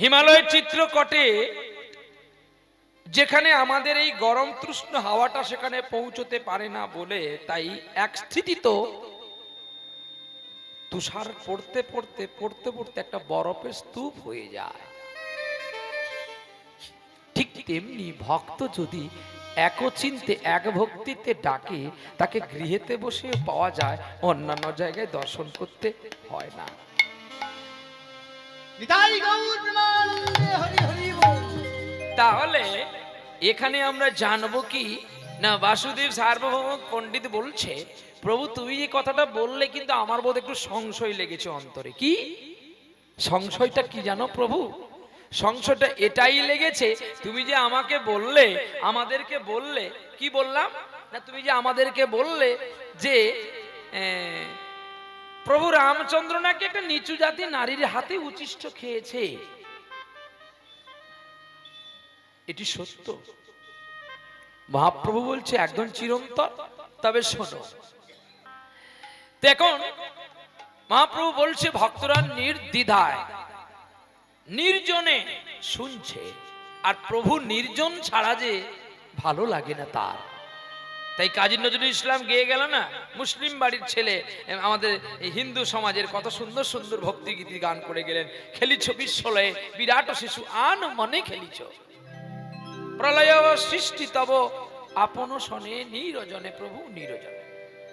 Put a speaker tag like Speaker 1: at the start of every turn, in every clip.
Speaker 1: হিমালয়ের চিত্রকটে যেখানে আমাদের এই গরম তৃষ্ণ হাওয়াটা সেখানে পৌঁছতে পারে না বলে তাই এক স্থিতিত তুষার পড়তে পড়তে পড়তে পড়তে একটা বরফের স্তূপ হয়ে যায় ঠিক তেমনি ভক্ত যদি একচিন্তে এক ভক্তিতে ডাকে তাকে গৃহেতে বসে পাওয়া যায় অন্যান্য জায়গায় দর্শন করতে হয় না তাহলে এখানে আমরা জানবো কি না বাসুদেব সার্বভৌম পণ্ডিত বলছে প্রভু তুমি যে কথাটা বললে কিন্তু আমার বোধ একটু সংশয় লেগেছে অন্তরে কি সংশয়টা কি জানো প্রভু সংশয়টা এটাই লেগেছে তুমি যে আমাকে বললে আমাদেরকে বললে কি বললাম না তুমি যে আমাদেরকে বললে যে প্রভু রামচন্দ্র নাকি একটা নিচু জাতি নারীর হাতে উচিষ্ট খেয়েছে এটি সত্য মহাপ্রভু বলছে একজন চিরন্তর তবে শোন দেখুন মহাপ্রভু বলছে ভক্তরা নির্দিধায় নির্জনে শুনছে আর প্রভু নির্জন ছাড়া যে ভালো লাগে না তার তাই কাজী নজরুল ইসলাম গেয়ে গেল না মুসলিম বাড়ির ছেলে আমাদের হিন্দু সমাজের কত সুন্দর সুন্দর ভক্তিগীতি গান করে গেলেন খেলিছ বিশ্বলয়ে বিরাট শিশু আন মনে খেলিছ প্রলয় সৃষ্টি তব আপন শনে নিরজনে প্রভু নিরজনে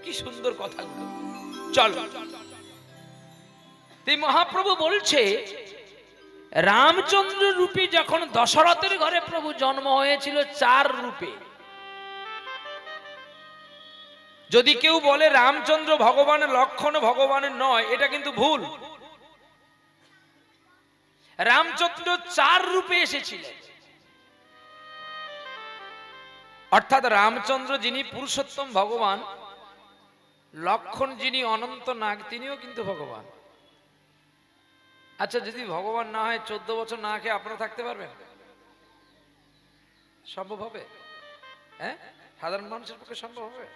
Speaker 1: কি সুন্দর কথাগুলো চল তাই মহাপ্রভু বলছে রামচন্দ্র রূপে যখন দশরথের ঘরে প্রভু জন্ম হয়েছিল চার রূপে যদি কেউ বলে রামচন্দ্র ভগবানের লক্ষণ ভগবানের নয় এটা কিন্তু ভুল রামচন্দ্র চার রূপে এসেছিল অর্থাৎ রামচন্দ্র যিনি পুরুষোত্তম ভগবান লক্ষণ যিনি অনন্ত নাগ তিনিও কিন্তু ভগবান আচ্ছা যদি ভগবান না হয় চোদ্দ বছর না খেয়ে আপনারা থাকতে পারবেন সম্ভব হবে হ্যাঁ সাধারণ মানুষের পক্ষে সম্ভব হবে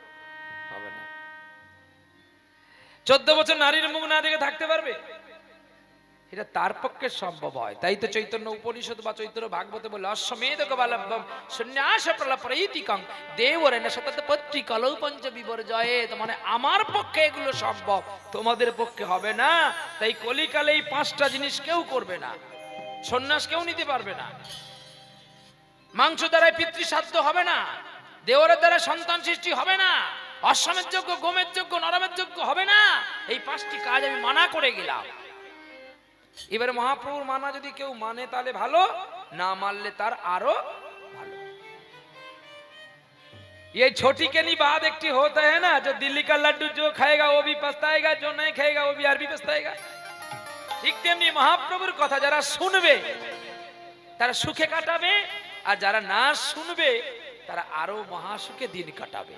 Speaker 1: হবে না চোদ্দ বছর নারীর মুখ না দেখে থাকতে পারবে এটা তার পক্ষে সম্ভব হয় তাই তো চৈতন্য উপনিষদ বা চৈতন্য বলে সন্ন্যাস দেবর মানে আমার পক্ষে এগুলো সম্ভব তোমাদের পক্ষে হবে না তাই কলিকালে এই পাঁচটা জিনিস কেউ করবে না সন্ন্যাস কেউ নিতে পারবে না মাংস দ্বারা পিতৃসাধ্য হবে না দেওয়ারের দ্বারা সন্তান সৃষ্টি হবে না অশ্বমের যোগ্য গমের যোগ্য নরমের যোগ্য হবে না এই পাঁচটি কাজ আমি মানা করে গেলাম এবারে মহাপ্রভুর মানা যদি কেউ মানে তাহলে ভালো না মানলে তার আরো ভালো ये छोटी के বাদ একটি হতে হ্যাঁ না যে দিল্লি কার লাড্ডু যে जो ও वो भी যে নাই नहीं ও वो আর आरबी पछताएगा ঠিক তেমনি মহাপ্রভুর কথা যারা শুনবে তারা সুখে কাটাবে আর যারা না শুনবে তারা আরো মহাসুখে দিন কাটাবে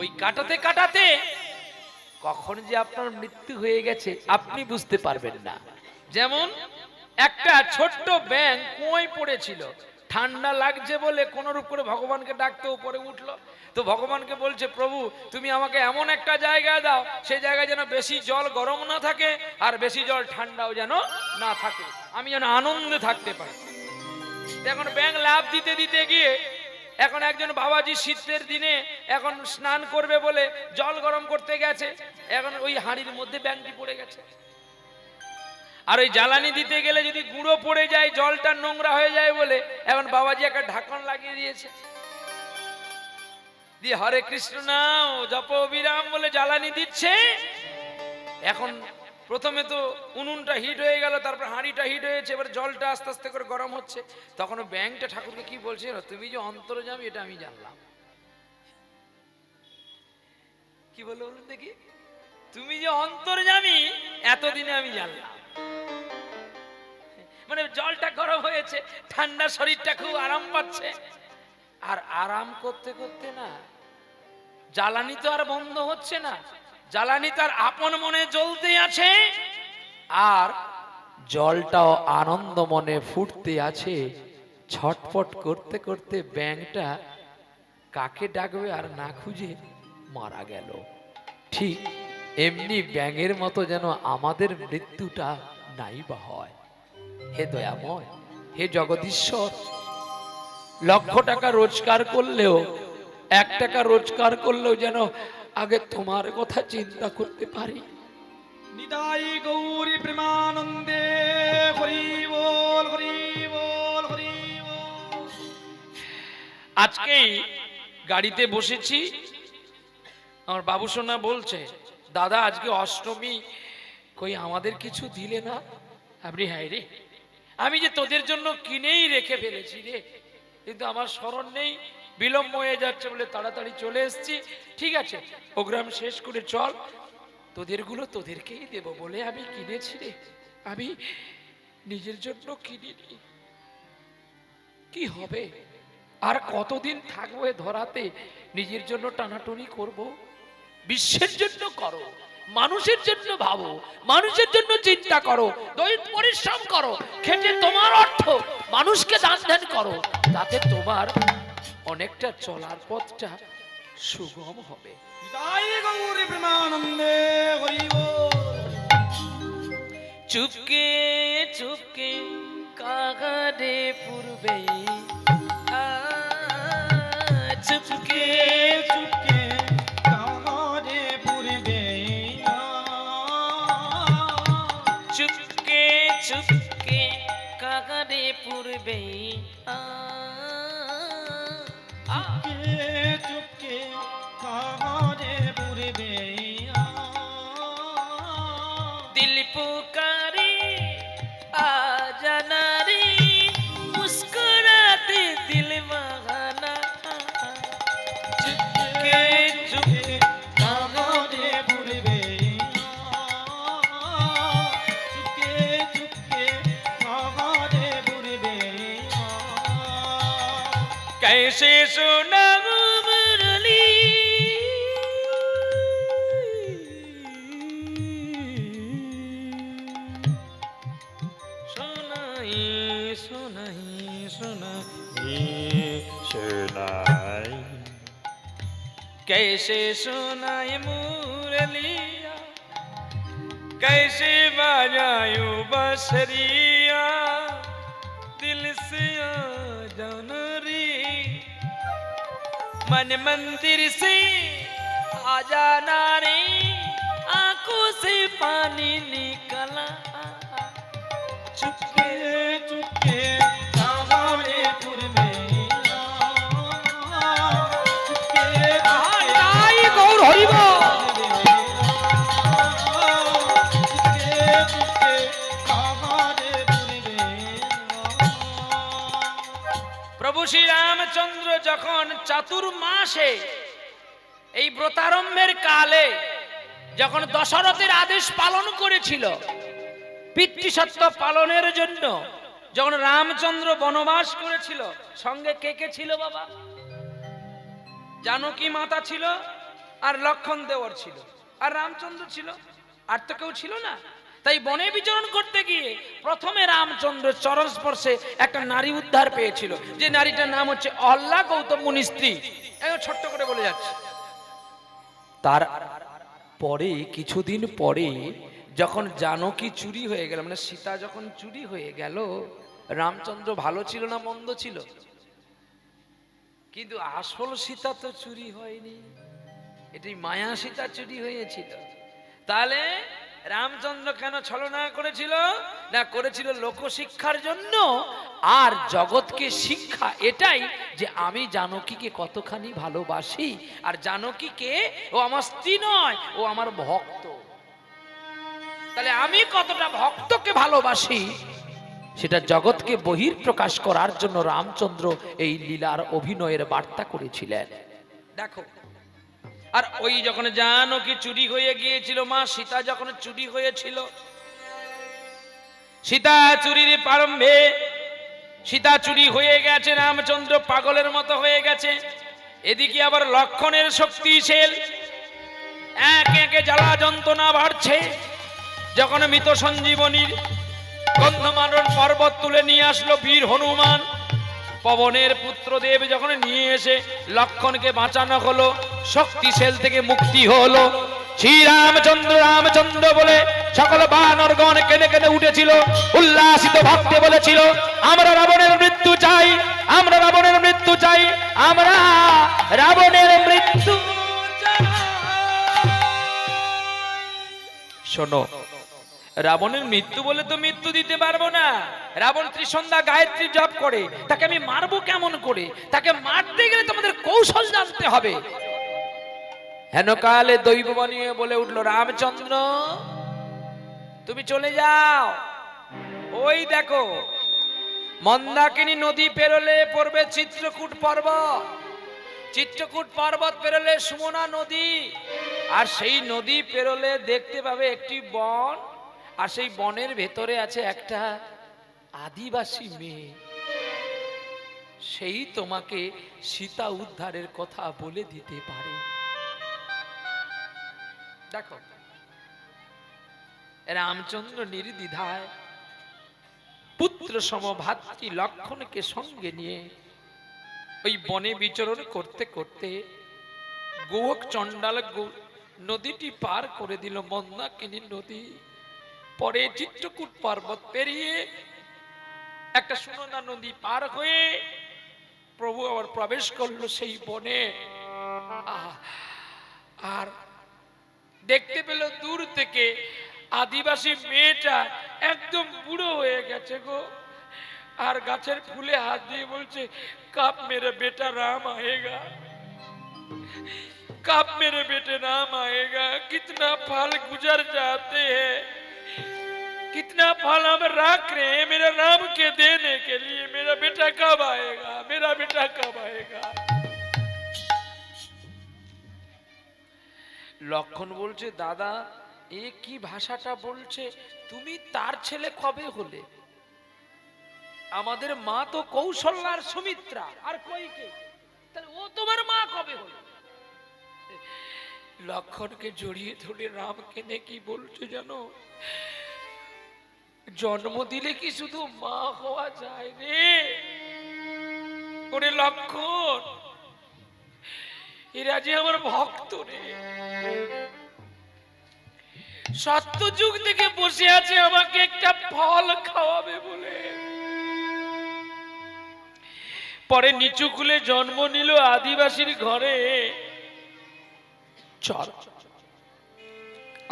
Speaker 1: ওই কাটাতে কাটাতে কখন যে আপনার মৃত্যু হয়ে গেছে আপনি বুঝতে পারবেন না যেমন একটা ছোট্ট ব্যাঙ কুঁয়োয় পড়েছিল ঠান্ডা লাগছে বলে কোনোরূপ করে ভগবানকে ডাকতে উপরে উঠলো তো ভগবানকে বলছে প্রভু তুমি আমাকে এমন একটা জায়গায় দাও সেই জায়গায় যেন বেশি জল গরম না থাকে আর বেশি জল ঠান্ডাও যেন না থাকে আমি যেন আনন্দে থাকতে পারি এখন ব্যাংক লাভ দিতে দিতে গিয়ে এখন একজন বাবাজি শীতের দিনে এখন স্নান করবে বলে জল গরম করতে গেছে এখন ওই হাঁড়ির মধ্যে ব্যাংটি পড়ে গেছে আর ওই জ্বালানি দিতে গেলে যদি গুঁড়ো পড়ে যায় জলটা নোংরা হয়ে যায় বলে এখন বাবাজি একটা ঢাকন লাগিয়ে দিয়েছে দিয়ে হরে কৃষ্ণ নাও জপ বিরাম বলে জ্বালানি দিচ্ছে এখন প্রথমে তো উনুনটা হিট হয়ে গেল তারপর হাঁড়িটা হিট হয়েছে এবার জলটা আস্তে আস্তে করে গরম হচ্ছে তখন ব্যাংকটা ঠাকুরকে কি বলছে তুমি যে যাবে এটা আমি জানলাম কি বললো বলুন দেখি তুমি যে অন্তর্জামি এতদিনে আমি জানলাম মানে জলটা গরম হয়েছে ঠান্ডা শরীরটা খুব আরাম পাচ্ছে আর আরাম করতে করতে না জ্বালানি তো আর বন্ধ হচ্ছে না জ্বালানি তার আপন মনে জ্বলতে আছে আর জলটাও আনন্দ মনে ফুটতে আছে ছটফট করতে করতে ব্যাংটা কাকে ডাকবে আর না খুঁজে মারা গেল ঠিক এমনি ব্যাঙের মতো যেন আমাদের মৃত্যুটা নাই বা হয় হে দয়াময় হে জগদীশ্বর লক্ষ টাকা রোজগার করলেও এক টাকা রোজগার করলেও যেন আগে তোমার কথা চিন্তা করতে পারি নিদাই গৌরী প্রেমানন্দে হরি বল হরি বল হরি আজকেই গাড়িতে বসেছি আমার বাবু সোনা বলছে দাদা আজকে অষ্টমী কই আমাদের কিছু দিলে না আপনি হ্যাঁ রে আমি যে তোদের জন্য কিনেই রেখে ফেলেছি রে কিন্তু আমার স্মরণ নেই বিলম্ব হয়ে যাচ্ছে বলে তাড়াতাড়ি চলে এসছি ঠিক আছে প্রোগ্রাম শেষ করে চল তোদেরগুলো তোদেরকেই দেব বলে আমি কিনেছি রে আমি নিজের জন্য কিনিনি কি হবে আর কতদিন থাকবো ধরাতে নিজের জন্য টানাটুনি করব বিশ্বের জন্য করো মানুষের জন্য ভাবো মানুষের জন্য চিন্তা করো দৈহিক পরিশ্রম করো খেটে তোমার অর্থ মানুষকে দান ধ্যান করো তাতে তোমার অনেকটা চলার পথটা সুগম হবে চুপকে চুপকে কাগারে পূর্বে
Speaker 2: চুপকে চুপকে কাগারে পূর্বে চুপকে চুপকে কাগারে পূর্বে ডাকে চুপকে খবরে পুরবে सुनाई सुनाई
Speaker 3: सुनाई सुनाई
Speaker 2: कैसे सुनाई मुरलिया कैसे बजायो बसरिया दिल से आ जाना रे मन मंदिर से आ जाना रे आंखों से पानी निकला चुपके
Speaker 1: শ্রীরামচন্দ্র যখন চাতুর্মাসে এই ব্রতারম্ভের কালে যখন দশরথের আদেশ পালন করেছিল পিতৃসত্ব পালনের জন্য যখন রামচন্দ্র বনবাস করেছিল সঙ্গে কে কে ছিল বাবা জানকী মাতা ছিল আর লক্ষণ দেওয়ার ছিল আর রামচন্দ্র ছিল আর তো কেউ ছিল না তাই বনে বিচরণ করতে গিয়ে প্রথমে রামচন্দ্রের চরণ স্পর্শে একটা নারী উদ্ধার পেয়েছিল যে নারীটার নাম হচ্ছে অহ্লা গৌতম মুনি স্ত্রী ছোট্ট করে বলে যাচ্ছে তার পরে কিছুদিন পরে যখন জানকী চুরি হয়ে গেল মানে সীতা যখন চুরি হয়ে গেল রামচন্দ্র ভালো ছিল না মন্দ ছিল কিন্তু আসল সীতা তো চুরি হয়নি এটি মায়া সীতা চুরি হয়েছিল তাহলে রামচন্দ্র কেন ছলনা করেছিল না করেছিল লোকশিক্ষার জন্য আর জগৎকে শিক্ষা এটাই যে আমি জানকীকে কতখানি ভালোবাসি আর জানকীকে ও আমার স্ত্রী নয় ও আমার ভক্ত তাহলে আমি কতটা ভক্তকে ভালোবাসি সেটা জগৎকে বহির প্রকাশ করার জন্য রামচন্দ্র এই লীলার অভিনয়ের বার্তা করেছিলেন দেখো আর ওই যখন কি চুরি হয়ে গিয়েছিল মা সীতা যখন চুরি হয়েছিল সীতা চুরির প্রারম্ভে সীতা চুরি হয়ে গেছে রামচন্দ্র পাগলের মতো হয়ে গেছে এদিকে আবার লক্ষণের শক্তি সেল এক একে জ্বালা যন্ত্রণা বাড়ছে যখন মৃত সঞ্জীবনীর গন্ধমারণ পর্বত তুলে নিয়ে আসলো বীর হনুমান পবনের পুত্র দেব যখন নিয়ে এসে লক্ষণকে বাঁচানো হলো শক্তি সেল থেকে মুক্তি হলো শ্রী রামচন্দ্র রামচন্দ্র বলে সকল বানর গণ কেনে কেনে উঠেছিল উল্লাসিত ভক্ত বলেছিল আমরা রাবণের মৃত্যু চাই আমরা রাবণের মৃত্যু চাই আমরা রাবণের মৃত্যু শোনো রাবণের মৃত্যু বলে তো মৃত্যু দিতে পারবো না রাবণ ত্রিসন্ধ্যা গায়ত্রী জপ করে তাকে আমি মারবো কেমন করে তাকে মারতে গেলে তোমাদের কৌশল জানতে হবে হেন কালে দৈব বানিয়ে বলে উঠলো রামচন্দ্র তুমি চলে যাও ওই দেখো মন্দাকিনী নদী পেরোলে পড়বে চিত্রকূট পর্বত চিত্রকূট পর্বত পেরোলে সুমনা নদী আর সেই নদী পেরোলে দেখতে পাবে একটি বন আর সেই বনের ভেতরে আছে একটা আদিবাসী মেয়ে সেই তোমাকে সীতা উদ্ধারের কথা বলে দিতে পারে দেখো রামচন্দ্র নির্দিধায় পুত্র সমভাতৃ লক্ষণকে সঙ্গে নিয়ে ওই বনে বিচরণ করতে করতে গোয়ক চণ্ডাল নদীটি পার করে দিল মন্দাকিনী নদী পরে চিত্রকূট পর্বত পেরিয়ে একটা সুনন্দা নদী পার হয়ে প্রভু আবার প্রবেশ করলো সেই বনে আর দেখতে পেল দূর থেকে আদিবাসী মেয়েটা একদম বুড়ো হয়ে গেছে গো আর গাছের ফুলে হাত দিয়ে বলছে কাপ মেরে বেটা রাম আয়েগা কাপ মেরে বেটে রাম আয়েগা কিতনা ফাল গুজার যাতে হ্যাঁ कितना फल हम रख रहे हैं मेरे राम के देने के लिए मेरा बेटा कब आएगा मेरा बेटा कब आएगा লক্ষণ বলছে দাদা এ কি ভাষাটা বলছে তুমি তার ছেলে কবে হলে আমাদের মা তো কৌশল্যার সুমিত্রা আর কই কে তাহলে ও তোমার মা কবে হলে লক্ষণকে জড়িয়ে ধরে রাম কেনে কি বলছো জানো জন্ম দিলে কি শুধু মা হওয়া যায় রে ওরে লক্ষণ এরা যে আমার ভক্ত রে সত্য যুগ থেকে বসে আছে আমাকে একটা ফল খাওয়াবে বলে পরে নিচু খুলে জন্ম নিল আদিবাসীর ঘরে চর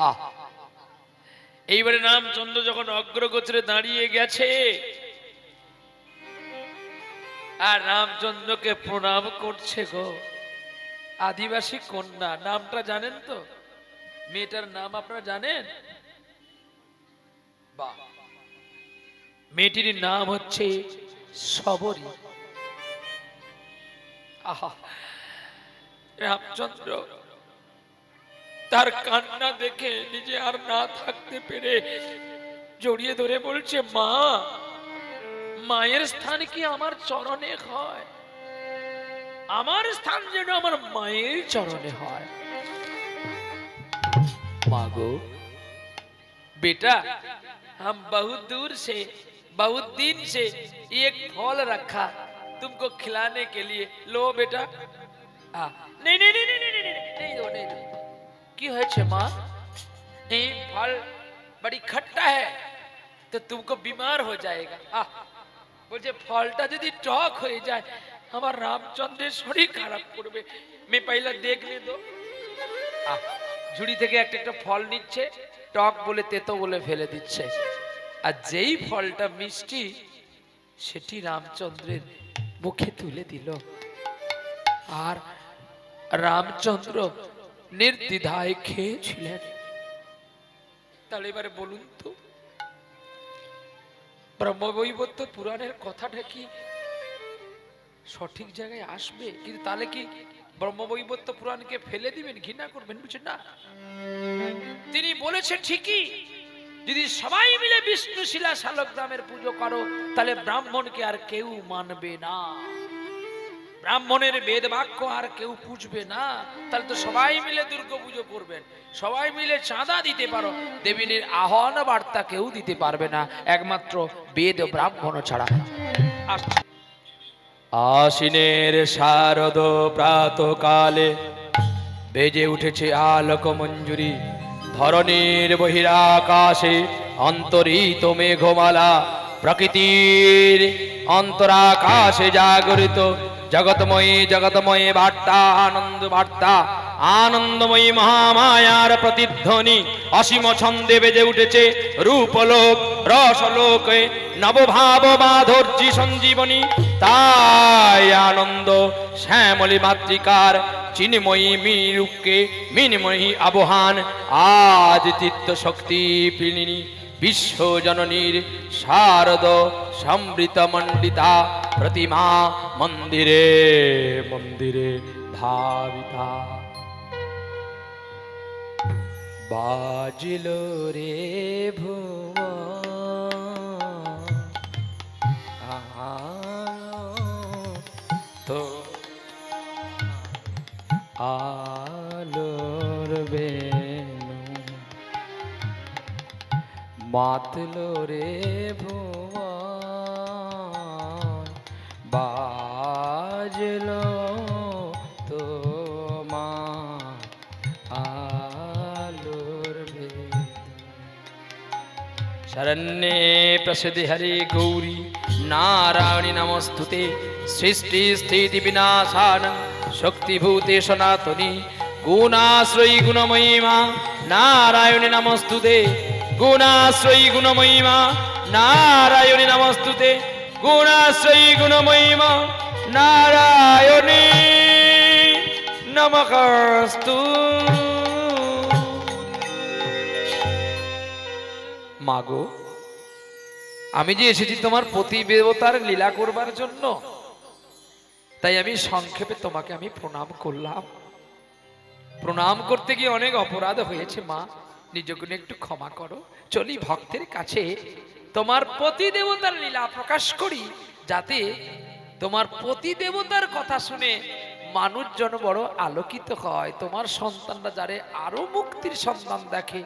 Speaker 1: আহ এইবারে রামচন্দ্র যখন অগ্রগোচরে দাঁড়িয়ে গেছে আর রামচন্দ্রকে প্রণাম করছে গো আদিবাসী কন্যা নামটা জানেন তো মেয়েটার নাম আপনারা জানেন বা মেয়েটির নাম হচ্ছে সবরী আহা রামচন্দ্র তার কান্না দেখে নিজে আর না থাকতে পেরে জড়িয়ে ধরে বলছে মা মায়ের স্থান কি আমার চরণে হয় আমার স্থান যেন আমার মায়ের চরণে হয় বেটা হাম বহু দূর সে বহু দিন সে এক ফল রাখা তুমি খিলানে কে লিয়ে লো বেটা নেই নেই কি হয়েছে মা এই फल বড়ি খট্টা है তো तुमको बीमार हो जाएगा বলছে ফলটা যদি টক হয়ে যায় আমার রামচন্দ্রের শরীর খারাপ করবে মে পাইলা দেখলে তো ঝুড়ি থেকে একটা একটা ফল নিচ্ছে টক বলে তেতো বলে ফেলে দিচ্ছে আর যেই ফলটা মিষ্টি সেটি রামচন্দ্রের মুখে তুলে দিল আর রামচন্দ্র নির্দ্বিধায় খেয়েছিলেন তাহলে এবারে বলুন তো ব্রহ্মবৈবত্য পুরাণের কথাটা কি সঠিক জায়গায় আসবে কিন্তু তাহলে কি ব্রহ্মবৈবত্য পুরাণকে ফেলে দিবেন ঘৃণা করবেন বুঝছেন না তিনি বলেছেন ঠিকই যদি সবাই মিলে বিষ্ণু শিলা শালক গ্রামের পুজো করো তাহলে ব্রাহ্মণকে আর কেউ মানবে না ব্রাহ্মণের বেদ বাক্য আর কেউ পুজবে না তাহলে তো সবাই মিলে দুর্গা পুজো করবেন সবাই মিলে চাঁদা দিতে পারো দেবীনের আহ্বান বার্তা কেউ দিতে পারবে না একমাত্র বেদ ব্রাহ্মণ ছাড়া
Speaker 4: আশিনের শারদ কালে বেজে উঠেছে আলোক মঞ্জুরি ধরনের বহিরাকাশে অন্তরিত মেঘমালা প্রকৃতির অন্তরাকাশে জাগরিত জগতময়ী জগতময়ী বার্তা আনন্দ বার্তা আনন্দময়ী মহামায়ার প্রতিধ্বনি অসীম ছন্দে বেজে উঠেছে রূপলোক রসলোকে নবভাব মাধুর্যী সঞ্জীবনী তাই আনন্দ শ্যামলী মাতৃকার চিনময়ী মিনুকে মিনময়ী আবহান আজ চিত্ত শক্তি পিলিনী বিশ্বজননীর শারদ সমৃত মণ্ডিতা প্রতিমা মন্দিরে মন্দিরে ধাবিতা বাজিল রে ভুব আলোর বে বাতল রে ভুবন বাজল তোমার আলোর শরণ্যে প্রসিদ্ধি হরি গৌরী নারায়ণী নমস্তুতে সৃষ্টি স্থিতি বিনাশান শক্তিভূতে সনাতনী গুণাশ্রয়ী গুণময়ী মা নারায়ণী নমস্তুতে গুণাশ্রয়ী গুণময়ীমা নারায়ণী নমস্তুতে গুণাশ্রয়ী গুণময়ীমা নারায়ণী নমকস্তু
Speaker 1: মাগো আমি যে এসেছি তোমার প্রতিবেবতার লীলা করবার জন্য তাই আমি সংক্ষেপে তোমাকে আমি প্রণাম করলাম প্রণাম করতে গিয়ে অনেক অপরাধ হয়েছে মা নিজগুণ একটু ক্ষমা করো চলি ভক্তের কাছে তোমার প্রতি দেবতার লীলা প্রকাশ করি যাতে তোমার প্রতি দেবতার কথা শুনে মানুষ বড় আলোকিত হয় তোমার সন্তানরা যারে আরো মুক্তির সন্তান দেখে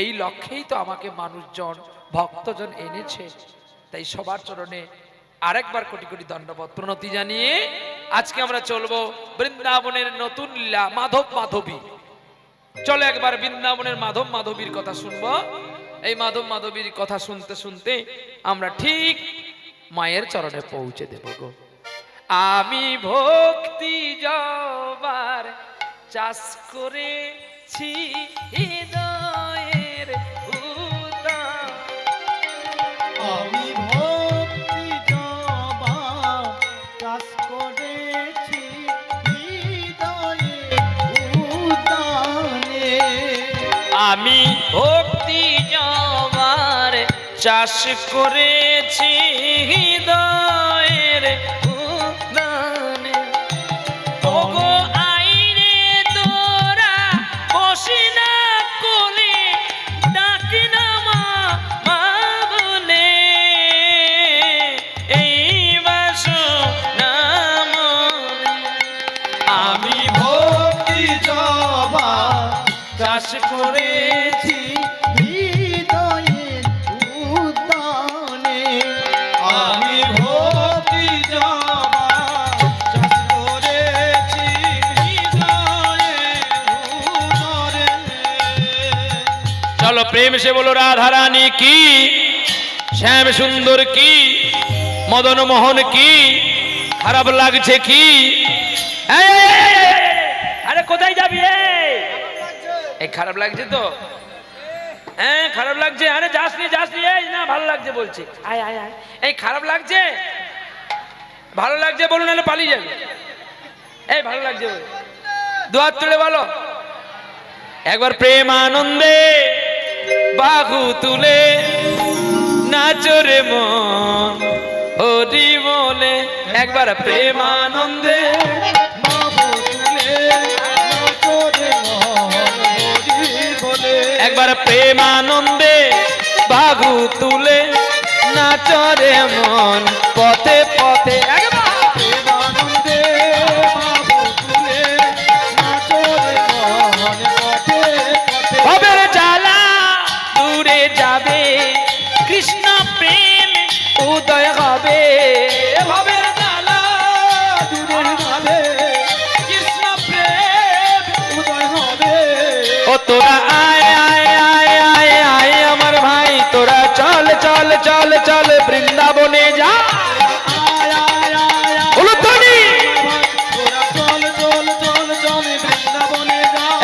Speaker 1: এই লক্ষ্যেই তো আমাকে মানুষজন ভক্তজন এনেছে তাই সবার চরণে আরেকবার কোটি কোটি দণ্ডবোধ প্রণতি জানিয়ে আজকে আমরা চলবো বৃন্দাবনের নতুন লীলা মাধব মাধবী চলে একবার বৃন্দাবনের মাধব মাধবীর কথা শুনবো এই মাধব মাধবীর কথা শুনতে শুনতে আমরা ঠিক মায়ের চরণে পৌঁছে দেব গো
Speaker 5: আমি ভক্তি যাবার চাষ করেছি হৃদয় আমি ভক্তি জমার চাষ করেছি হৃদয়ের উদানে ওগো আইরে তোরা না
Speaker 6: আমি ভক্তি জমা করে
Speaker 1: প্রেম সে বলো রাধারানী কি শ্যাম সুন্দর কি মদন মোহন কি খারাপ লাগছে কি আরে কোথায় যাবি এই খারাপ লাগছে তো হ্যাঁ খারাপ লাগছে আরে যাস নি যাস না ভালো লাগছে বলছে আয় আয় আয় এই খারাপ লাগছে ভালো লাগছে বলুন না পালিয়ে যাবে এই ভালো লাগছে দুয়ার তুলে বলো
Speaker 7: একবার প্রেম আনন্দে বাহু তুলে নাচরে মন হরি বলে একবার প্রেমানন্দে একবার প্রেমানন্দে বাহু তুলে নাচরে মন পথে পথে
Speaker 8: একবার
Speaker 9: তোরা আয় আয় আয় আয় আয় আমার ভাই তোরা চল চল চল চল বৃন্দাবনে যা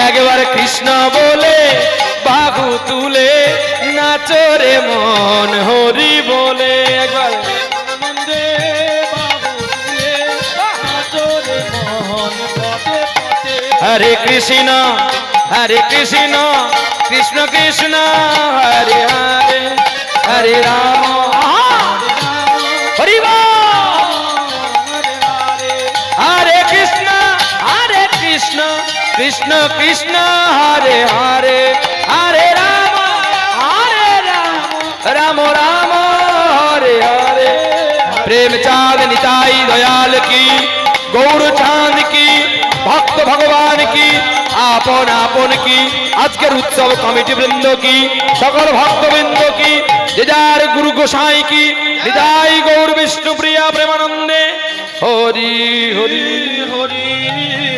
Speaker 9: একবার কৃষ্ণ বলে বাবু তুলে নাচরে মন হরি বলে একবার হরে কৃষ্ণ हरे कृष्ण कृष्ण कृष्ण हरे हरे हरे राम हरि हरे कृष्ण हरे कृष्ण कृष्ण कृष्ण हरे हरे हरे राम हरे राम राम राम हरे हरे प्रेम चांद निताई दयाल की गौर चांद की ভক্ত ভগবান কি আপন আপন কি আজকের উৎসব কমিটি বৃন্দ কি সকল ভক্তবৃন্দ কি যে যার গুরু গোসাই কি হৃদয় গৌর বিষ্ণু প্রিয়া প্রেমানন্দে হরি হরি হরি